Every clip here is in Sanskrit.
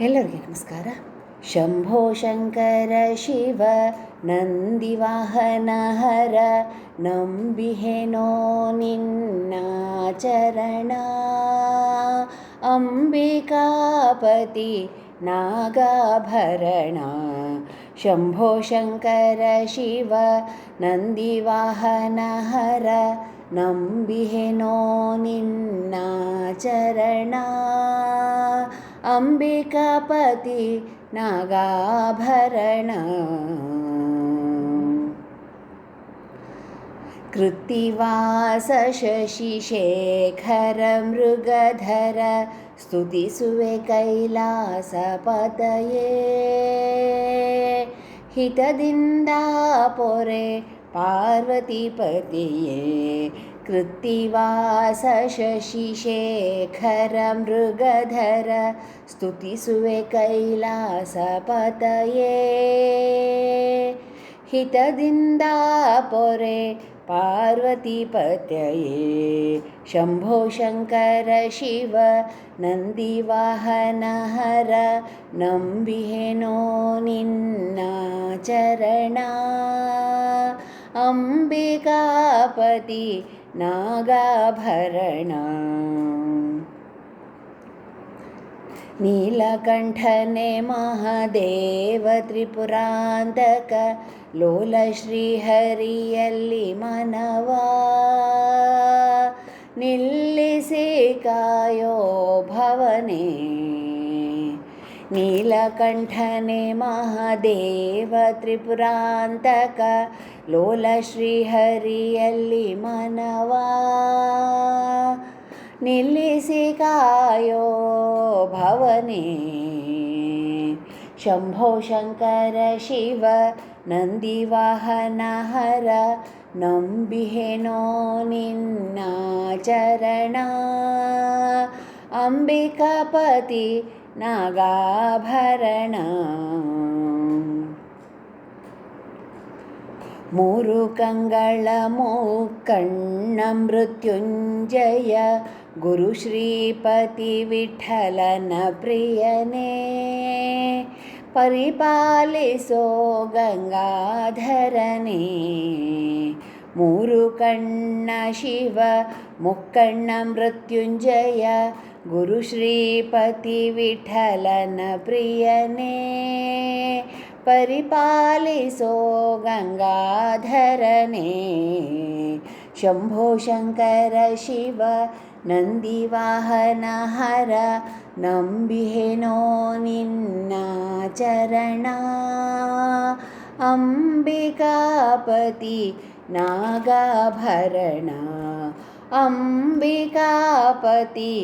ಎಲ್ಲರಿಗೆ ನಮಸ್ಕಾರ ಶಂಭೋ ಶಂಕರ ಶಿವ ನಂದಿವಾಹನ ಹರ ನಂಬಿಹೆನೋ ನಿನ್ನ ಚರಣ ಅಂಬಿಕಾಪತಿ ನಾಗಾಭರಣ ಶಂಭೋ ಶಂಕರ ಶಿವ ನಂದಿವಾಹನ ಹರ ನಂಬಿಹೆನೋ ನಿನ್ನ ಚರಣ अम्बिकापति नागाभरण। कृत्तिवास स्तुतिसुवे कैलासपतये। हितदिन्दापोरे पार्वतीपतिये कृत्तिवास शशिशेखर मृगधर स्तुतिसुवे कैलासपतये। हितदिन्दापुरे पार्वतीपतये शम्भो शङ्कर शिव नन्दिवाहनहर नम्बिहेनो निन्नाचरणा। अम्बिकापति नागाभरण। नीलकण्ठने महादेव त्रिपुरान्तक लोलश्रीहरियल्लि मनवा। निल्लिसि कायो भवने। नीलकण्ठने महादेव लोलश्रीहरियल्लि मनवा निल्लिसि कायो भवने शिव नन्दिवाहनहर नम्बिहेनो निन्नाचरण अम्बिकापति नागाभरण ळमुण्ण मृत्युञ्जय गुरुश्रीपति प्रियने परिपालिसो गङ्गाधरने मुरुकण्ण शिव मुक्कण्ण मृत्युञ्जय गुरुश्रीपतिविठलन प्रियने परिपालिसो गङ्गाधरणे शम्भोशङ्करशिवनन्दिवाहनहर नम्बिः नो निन्ना चरणा अम्बिकापति नागाभरणा। अम्बिकापति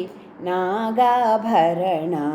नागाभरणा।